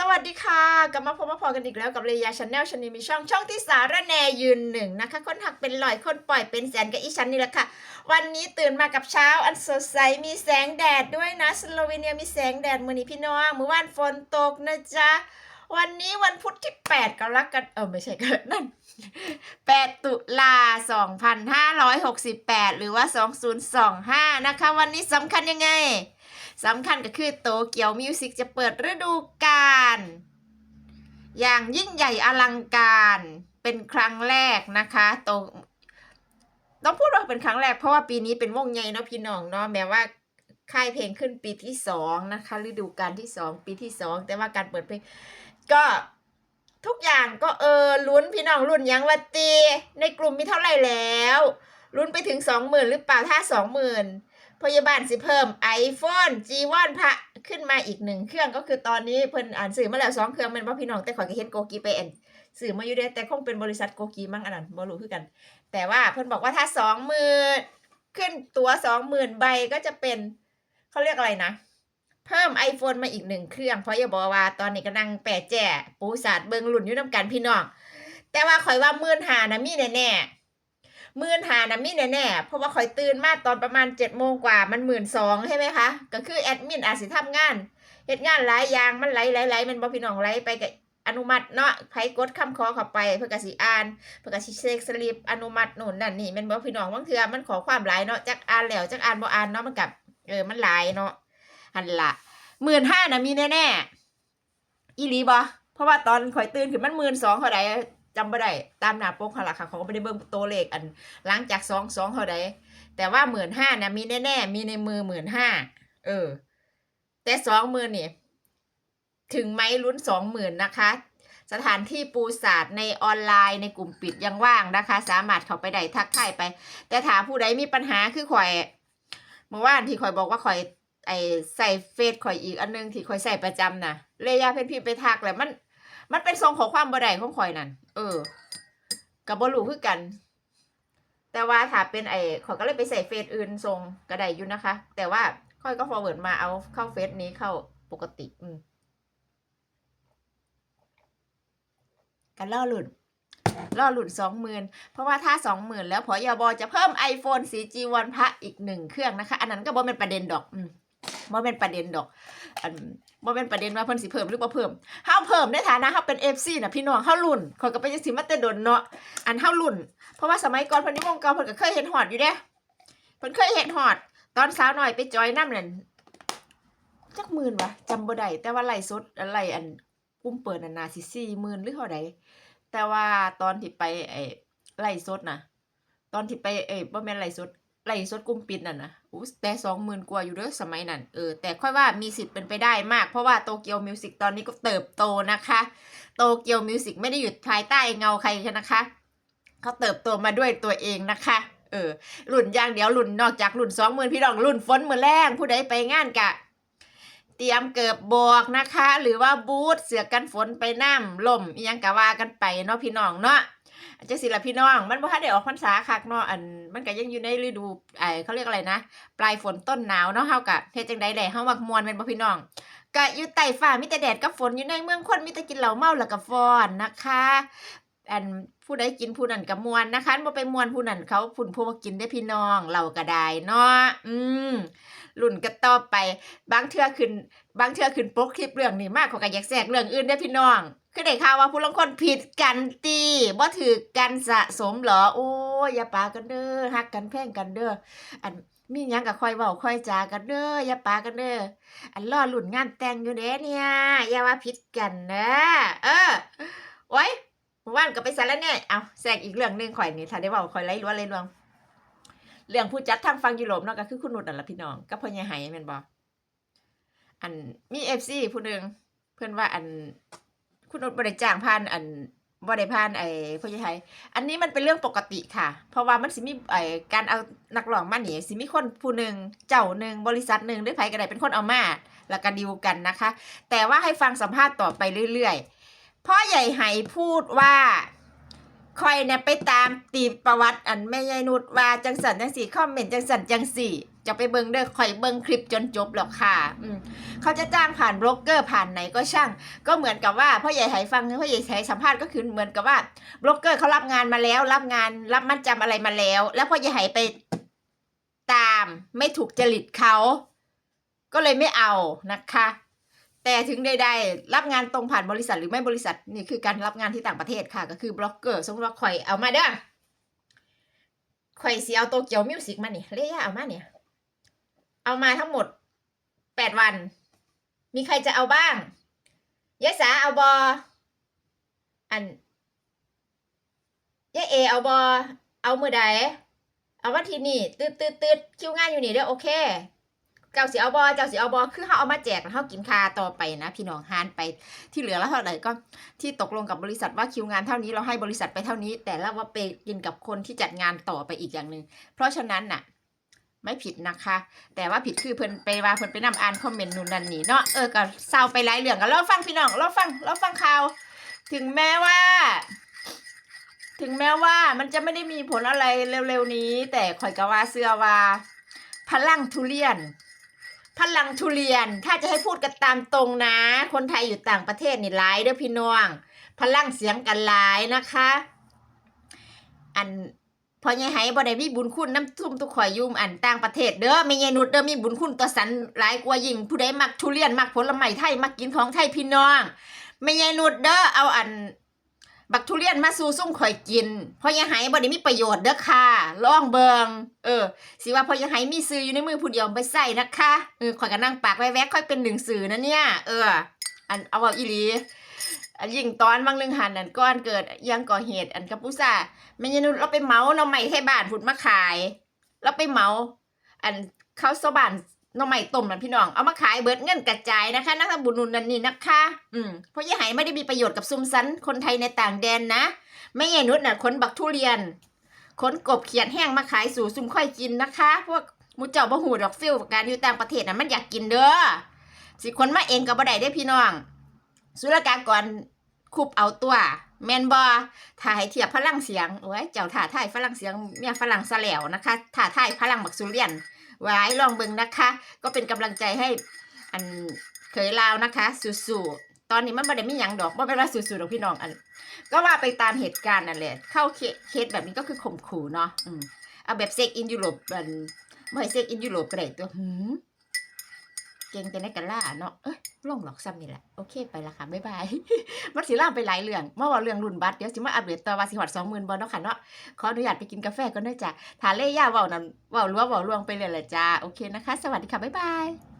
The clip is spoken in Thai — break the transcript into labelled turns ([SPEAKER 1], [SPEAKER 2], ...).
[SPEAKER 1] สวัสดีค่ะ กลับมาพบมาพอกันอีกแล้วกับเลยาชาแนลชนีมีช่องช่องที่สาระแนยืนหนึ่งนะคะ คนหักเป็นลอยคนปล่อยเป็นแสนกับอีชันนี่แหละค่ะ วันนี้ตื่นมากับเช้าอันสดใสมีแสงแดดด้วยนะสโลวีเนียมีแสงแดดมือนี้พี่น้องเมื่อวานฝนตกนะจ๊ะ วันนี้วันพุธที่ 8กรกฎาคมเออไม่ใช่กันนั่น 8 ตุลา 2568 หรือว่า 2025 นะคะ วันนี้สำคัญยังไง สำคัญก็คือโตเกียวมิวสิกจะเปิดฤดูกาลอย่างยิ่งใหญ่อลังการเป็นครั้งแรกนะคะโตต้องพูดว่าเป็นครั้งแรกเพราะว่าปีนี้เป็นวงใหญ่เนาะพี่น้องเนาะแม้ว่าค่ายเพลงขึ้นปีที่สองนะคะฤดูกาลที่สองปีที่สองแต่ว่าการเปิดเพลงก็ทุกอย่างก็เออลุ้นพี่น้องลุ้นยังวัตีในกลุ่มมีเท่าไหร่แล้วลุ้นไปถึงสองหมื่นหรือเปล่าถ้าสองหมื่น พยาบาลสิเพิ่ม iPhone G1 พระขึ้นมาอีกหนึ่งเครื่องก็คือตอนนี้เพิ่นอ่านสื่อมาแล้วสองเครื่องแมันว่าพี่น้องแต่ขอยก็เห็นโกกีไปแอนสื่อมาอยู่เด้แต่คงเป็นบริษัทโกกีมั้งอันนั้นบ่รู้คือกัน แต่ว่าเพิ่นบอกว่าถ้าสองหมื่นขึ้นตัวสองหมื่นใบก็จะเป็นเขาเรียกอะไรนะ เพิ่ม iPhone มาอีกหนึ่งเครื่อง เพราะอย่าบอกว่าตอนนี้ก็นั่งแปะแจ้ปูศาสตร์เบิงหลุ่นอยู่น้ำกันพี่น้องแต่ว่าข่อยว่าหมื่นหานะมีแน่ๆ หมื่นหานะมีแน่ๆเพราะว่าข่อยตื่นมาตอนประมาณเจ็ดโมงกว่ามันหมื่นสองใช่ไหมคะก็คือแอดมินอาจสิทำงานเฮ็ดงานหลายอย่างมันไหลไหลไหลมันบ่พี่น้องไหลไปกับอนุมัติเนาะไผกดคำขอเข้าไป เพื่อกสิอ่าน เพื่อกสิเช็คสลิปอนุมัตินู่นนั่นนี่มันบ่พี่น้องบางเทือมันขอความหลายเนาะจักอ่านแล้วจักอ่านบ่อ่านเนาะมันกับเออมันหลายเนาะหันละหมื่นห้านะมีแน่ๆอีหลีบ่เพราะว่าตอนข่อยตื่นขึ้นมันหมื่นสองเท่าใด จำบ่ได้ตามหน้าปกเขาละค่ะเขาก็ไม่ได้เบิ่งตัวเลขอันหลังจากสองสองเท่าใดแต่ว่าหมื่นห้านะมีแน่ๆมีในมือหมื่นห้าเออ แต่สองหมื่นนี่ ถึงไหมลุ้นสองหมื่นนะคะ สถานที่ปูศาสตร์ในออนไลน์ในกลุ่มปิดยังว่างนะคะ สามารถเข้าไปได้ทักทายไป แต่ถามผู้ใดมีปัญหาคือข่อยเมื่อวานที่ข่อยบอกว่าข่อยไอใส่เฟซข่อยอีกอันนึงที่ข่อยใส่ประจำนะเลยาเพ่นพี่ไปทักแหละมัน มันเป็นทรงของความบ่ได้ของข่อยนั่นเออกับบ่รู้คือกัน แต่ว่าถ้าเป็นไอ้ข่อยก็เลยไปใส่เฟซอื่นทรงก็ได้อยู่นะคะ แต่ว่าค่อยก็ forward มาเอาเข้าเฟซนี้เข้าปกติ อืมกันล่อหลุดล่อหลุดสองหมื่นเพราะว่าถ้าสองหมื่นแล้วพอยบอจะเพิ่ม iPhone 4G วันพระอีกหนึ่งเครื่องนะคะ อันนั้นก็บ่เป็นประเด็นดอก อืม บ่เป็นประเด็นดอกอันบ่เป็นประเด็นว่าเพิ่นสิเพิ่มหรือบ่เพิ่มเฮาเพิ่มในฐานะเฮาเป็น FC น่ะพี่น้องเฮารุ่นขอยก็ไปจังสิมาแต่ดนเนาะอันเฮารุ่น เพราะว่าสมัยก่อนเพิ่นอยู่วงเก่าเพิ่นก็เคยเห็นฮอดอยู่เด้เพิ่นเคยเห็นฮอด ตอนสาวน้อยไปจอยน้ำนั่นจักหมื่นวะจำบ่ได้แต่ว่าไล่สดอะไรอันปุ่มเปิดน่ะน่าสิ40,000หรือเท่าใดแต่ว่าตอนที่ไปไอ้ไล่สดน่ะตอนที่ไปเอ้ยบ่แม่นไล่สด ไล่สดกลุ่มปิดนั่นน่ะอู้แต่20,000กว่าอยู่เด้อสมัยนั้นเออแต่ค่อยว่ามีสิทธิ์เป็นไปได้มาก เพราะว่าโตเกียวมิวสิกตอนนี้ก็เติบโตนะคะ โตเกียวมิวสิกไม่ได้อยู่ภายใต้เงาใครนะคะเขาเติบโตมาด้วยตัวเองนะคะเออรุ่นอย่างเดียวรุ่นนอกจากรุ่นสองหมื่นพี่น้องรุ่นฝนมือแรงผู้ใดไปงานกะ เตรียมเกิบบอกนะคะ หรือว่าบูทเสือกันฝนไปน้ำลมยังกะว่ากันไปเนาะพี่น้องเนาะ จังสิละพี่น้องมันบ่ทันได้ออกพรรษาคักเนาะอันมันก็ยังอยู่ในฤดูไอเขาเรียกอะไรนะปลายฝนต้นหนาวเนาะเฮากะเฮ็ดจังใดแหละเฮามักมวนแม่นบ่พี่น้องกะอยู่ใต้ฟ้ามีแต่แดดกับฝนอยู่ในเมืองคนมีแต่กินเหล้าเมาแล้วก็ฟ้อนนะคะ อันผู้ใดกินผู้นั้นก็มวนนะคะบ่ไปมวนผู้นั้นเขาพุ่นผู้บ่กินได้พี่น้องเราก็ได้เนาะอืมรุ่นก็ต่อไป บางเทื่อขึ้น บางเทื่อขึ้นปกคลิปเรื่องนี้มากเขาก็อยากแทรกเรื่องอื่นได้พี่น้องคือได้ข่าวว่าผู้ลางคนผิดกันตีบ่ถือกันสะสมเหรอโอ้ยอย่าปากันเด้อฮักกันแพ่งกันเด้ออันมีหยังก็ค่อยเว้าค่อยจากันเด้ออย่าปากันเด้ออันรอลุ่นงานแต่งอยู่เด้เนี่ยอย่าว่าผิดกันนะเออโอ้ย มื่อวานก็ไปซะแล้วเนี่ยเอาแทรกอีกเรื่องหนึ่งข่อยนี่ถ้าได้เว้าข่อยไล่ล้วนเลยลวงเรื่องผู้จัดทางฟังยุโรปเนาะก็คือคุณนุชนั่นล่ะพี่น้องกับพ่อใหญ่ไหแม่นบ่อันมี FC ผู้หนึ่งเพิ่อนว่าอันคุณนุชบ่ได้จ้างผ่านอันบ่ได้ผ่านไอ้พ่อใหญ่ไหอันนี้มันเป็นเรื่องปกติค่ะ เพราะว่ามันสิมีไอ้การเอานักร้องมาหนีสิมีคนผู้หนึ่งเจ้าหนึ่งบริษัทหนึ่งหรือไผก็ได้เป็นคนเอามาแล้วก็ดีลกันนะคะ แต่ว่าให้ฟังสัมภาษณ์ต่อไปเรื่อยๆ พ่อใหญ่ไหพูดว่าคอยเนี่ยไปตามตีประวัติอันแม่ยายนุชว่าจังสันจังสี่คอมเมนต์จังสันจังสี่ จะไปเบิงเด้อข่อยเบิงคลิปจนจบหรอกค่ะอืมเขาจะจ้างผ่านโบรกเกอร์ผ่านไหนก็ช่าง ก็เหมือนกับว่าพ่อใหญ่ไหฟังพ่อใหญ่ไหสัมภาษณ์ก็คือเหมือนกับว่าโบรกเกอร์เขารับงานมาแล้ว รับงานรับมัดจำอะไรมาแล้ว แล้วพ่อใหญ่ไหไปตามไม่ถูกจริตเขาก็เลยไม่เอานะคะ แต่ถึงใดๆรับงานตรงผ่านบริษัทหรือไม่บริษัทนี่คือการรับงานที่ต่างประเทศค่ะ ก็คือบล็อกเกอร์สมมติว่าข่อยเอามาเด้อข่อยสีเอาโตเกียวมิวสิกมาเนี่ยเรียเอามาเนี่ย เอามาทั้งหมดแปดวัน มีใครจะเอาบ้างยายสาเอาบออันยายเอเอาบอเอามือใดเอาวันที่นี่ตืดตืดตืดคิวงานอยู่นี่เด้อโอเค เจ้าสิเอาบอเจ้าสิเอาบอคือเขาเอามาแจกแล้วเขากินคาต่อไปนะ พี่น้องหานไปที่เหลือแล้วเท่าไหร่ก็ที่ตกลงกับบริษัทว่าคิวงานเท่านี้เราให้บริษัทไปเท่านี้ แต่ละว่าไปกินกับคนที่จัดงานต่อไปอีกอย่างหนึ่งเพราะฉะนั้นน่ะ ไม่ผิดนะคะ แต่ว่าผิดคือเพิ่นไปว่าเพิ่นไปนำอ่านคอมเมนต์นู่นนั่นนี่เนาะเออก็เศร้าไปหลายเรื่องกันเราฟังพี่น้องเราฟังเราฟังข่าว ถึงแม้ว่าถึงแม้ว่ามันจะไม่ได้มีผลอะไรเร็วๆนี้ แต่ข่อยก็ว่าเสื้อว่า พลังทุเรียน พลังทุเรียนถ้าจะให้พูดกันตามตรงนะ คนไทยอยู่ต่างประเทศนี่หลายเด้อพี่น้อง พลังเสียงกันหลายนะคะ อันพอยายไหบ่ได้มีบุญคุณน้ำทุ่มตุกข่อยยุ่มอันต่างประเทศเด้อไม่ยายนุดเด้อมีบุญคุณตัวสันหลายกว่ายิ่งผู้ใดมักทุเรียนมักผลไม้ไทยมักกินของไทยพี่น้องไม่ยายนุดเด้อเอาอัน บักทุเรียนมาสู่ซุ่มข่อยกินเพราะยายไหบ่ได้มีประโยชน์เด้อค่ะลองเบิงเออ สิว่าพอยายไหมีซื้ออยู่ในมือผู้เดียวไปใส่นะคะเออข่อยก็นั่งปากแวกๆค่อยเป็นหนึ่งสื่อนะเนี่ย เออ อันเอาเอาอีหลีอันยิ่งตอนบางเรื่องหันอันก้อนเกิดยังก่อเหตุอันกัปปุซ่าแม่ยนุเราไปเมาเราใหม่ให้บ้านผุดมาขาย เราไปเมา อันเขาสบาน น้องใหม่ต้มนั่นพี่น้อง เอามาขายเบิดเงินกระจายนะคะ นักทำบุญนุนนันนี่นะคะ อืมเพราะยายไหไม่ได้มีประโยชน์กับซุมซันคนไทยในต่างแดนนะแม่ยายนุชน่ะขนบักทุเรียนขนกบเขียดแห้งมาขายสู่ซุมค่อยกินนะคะ พวกมูเจ้าบ่หูดอกฟิลการอยู่ต่างประเทศน่ะมันอยากกินเด้อ สิคนมาเองก็บ่ได้เด้พี่น้อง สุรกากรคุบเอาตัว แมนบอถ่ายเทียบพลังเสียงโอ้ยเจ้าถ่าถ่ายฝรั่งเสียงเมียฝรั่งซะแล้วนะคะถ่าถ่ายพลังบักสุเรียน ไว้ลองเบิ่งนะคะ ก็เป็นกำลังใจให้อันเคยลาวนะคะสู้ๆตอนนี้มันไม่ได้มีหยังดอกว่เป็นว่าสู้ๆดอกพี่น้องอันก็ว่าไปตามเหตุการณ์นั่นแหละเข้าเคสแบบนี้ก็คือข่มขู่เนาะอืมเอาแบบเซ็กอินยุโรปมันไม่เซ็กอินยุโรปก็ได้ตัวหืมเก่งแต่ในกันล่าเนาะเอ้ย ลงหลอกซ้ำนี่แหละ โอเคไปละค่ะ บ๊ายบาย มันสิล่ามไปหลายเรื่องเมื่อว่าเรื่องรุ่นบัตรเดี๋ยวสิมาอัปเดตต่อว่าสิหอดสองหมื่นบอลเนาะค่ะเนาะ ขออนุญาตไปกินกาแฟก่อนด้วยจ้ะทาเล่ย่าเว้านั่นเว้ารัวเว้าลวงไปเลยแหละจ้า โอเคนะคะ สวัสดีค่ะ บ๊ายบาย